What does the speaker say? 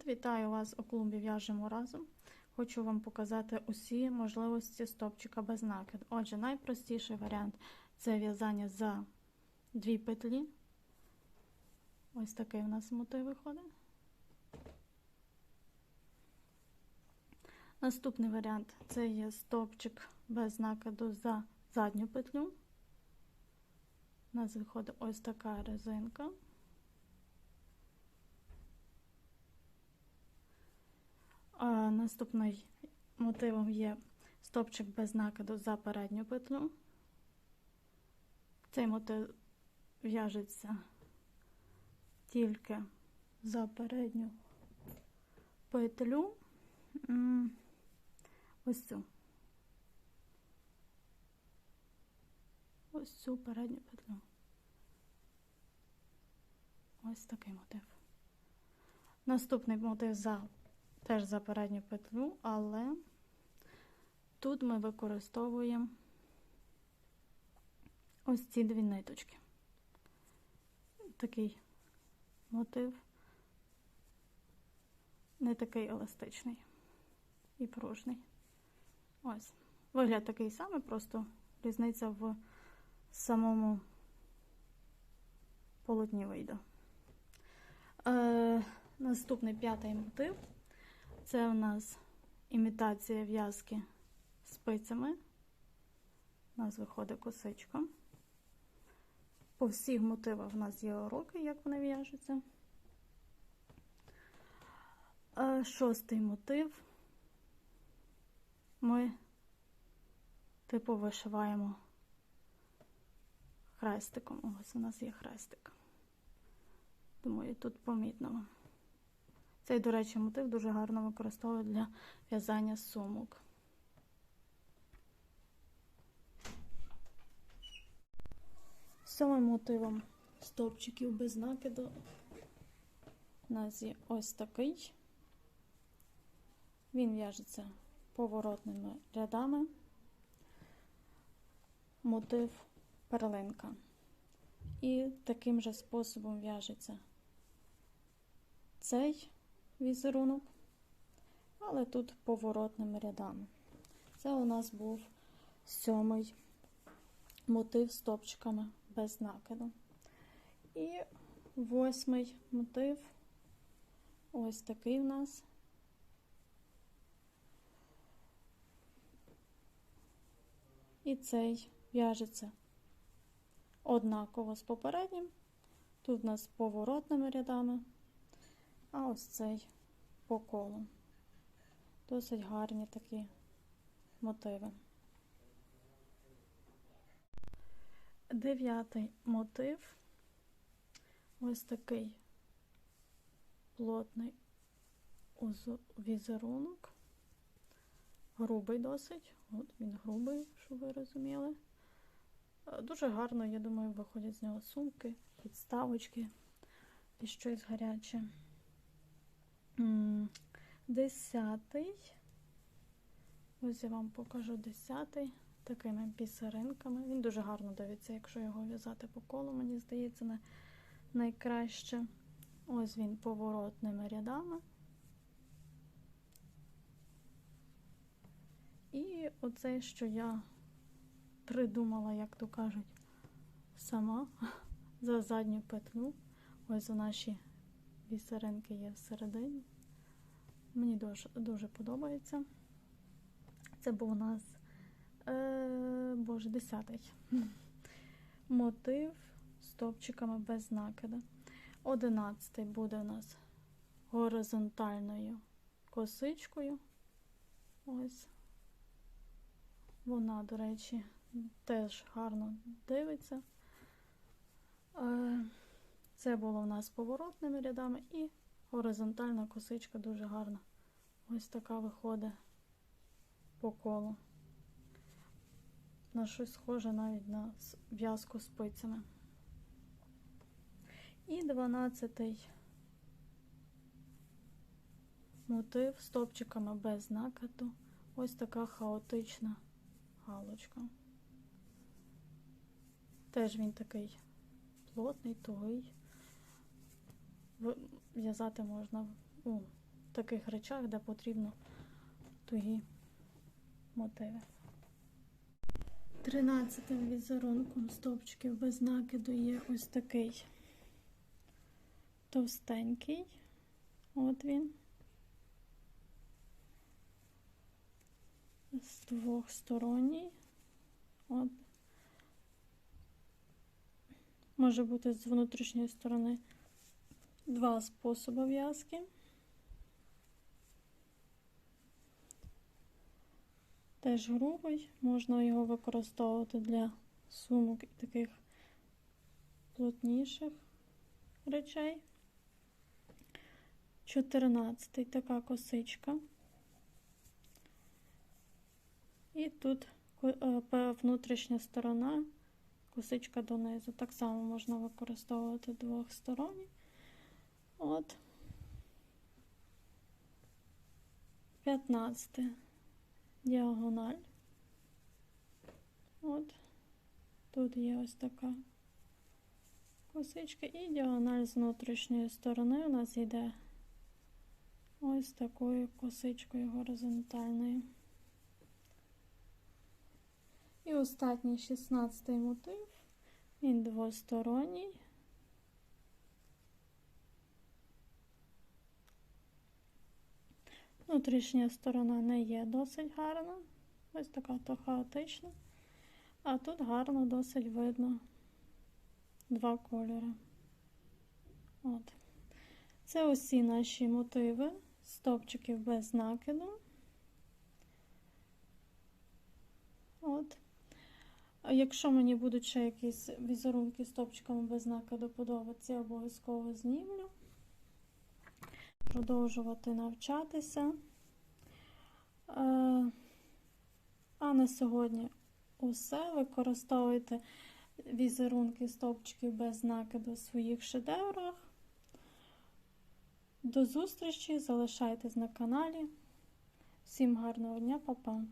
Привіт! Вітаю вас у клубі В'яжемо разом. Хочу вам показати усі можливості стопчика без накиду. Отже, найпростіший варіант це в'язання за дві петлі. Ось такий у нас мотив виходить. Наступний варіант це є стопчик без накиду за задню петлю. У нас виходить ось така резинка. А Наступний мотивом є стопчик без накиду за передню петлю. Цей мотив в'яжеться тільки за передню петлю. Ось цю. Ось цю передню петлю. Ось такий мотив. Наступний мотив за теж за передню петлю, але тут ми використовуємо ось ці дві ниточки. Такий мотив, не такий еластичний і пружний. Ось. Вигляд такий самий, просто різниця в самому полотні вийде. Е, Наступний п'ятий мотив. Це у нас імітація в'язки спицями. У нас виходить косичка. По всіх мотивах у нас є уроки, як вони в'яжуться. Шостий мотив ми, типу, вишиваємо хрестиком. Ось у нас є хрестик. Думаю, тут помітно. Цей, до речі, мотив дуже гарно використовують для в'язання сумок. Сьомим мотивом стовпчиків без накиду у нас є ось такий. Він в'яжеться поворотними рядами, мотив перлинка. І таким же способом в'яжеться цей візерунок, але тут поворотними рядами. Це у нас був сьомий мотив з топчиками без накиду. І восьмий мотив ось такий у нас. І цей в'яжеться однаково з попереднім. Тут у нас поворотними рядами а ось цей по колу. Досить гарні такі мотиви. Дев'ятий мотив ось такий плотний візерунок, грубий досить, от він грубий, щоб ви розуміли. Дуже гарно, я думаю, виходять з нього сумки, підставочки і щось гаряче. Десятий. Ось я вам покажу десятий такими бісеринками. Він дуже гарно дивиться, якщо його в'язати по колу, мені здається, не найкраще. Ось він поворотними рядами. І оце, що я придумала, як то кажуть, сама за задню петлю. Ось у наші бісеринки є всередині. Мені дуже дуже подобається. Це був у нас е, боже, десятий мотив з топчиками без накида. Одинадцятий буде у нас горизонтальною косичкою. Ось. Вона, до речі, теж гарно дивиться. Е, це було у нас поворотними рядами і горизонтальна косичка дуже гарна. Ось така виходить по колу. На щось схоже навіть на в'язку спицями. І 12 мотив з топчиками без накату. Ось така хаотична галочка. Теж він такий плотний, тугий в'язати можна у таких речах, де потрібно тугі мотиви. Тринадцятим візерунком стовпчиків без накиду є ось такий товстенький. От він. З двохсторонній. От. Може бути з внутрішньої сторони два способи в'язки. Теж грубий, можна його використовувати для сумок і таких плотніших речей. 14 така косичка. І тут е, внутрішня сторона, косичка донизу. Так само можна використовувати двохсторонні. От. 15 діагональ. От. Тут є ось така косичка і діагональ з внутрішньої сторони у нас йде ось такою косичкою горизонтальною. І останній 16 мотив, він двосторонній. Внутрішня сторона не є досить гарна, ось така то хаотична, а тут гарно досить видно два кольори. От. Це усі наші мотиви, стопчиків без накиду. От. Якщо мені будуть ще якісь візерунки з топчиками без накиду подобатися, я обов'язково знімлю. Продовжувати навчатися. Е, А на сьогодні усе. Використовуйте візерунки стовпчиків без накиду в своїх шедеврах. До зустрічі! Залишайтесь на каналі. Всім гарного дня, па-па!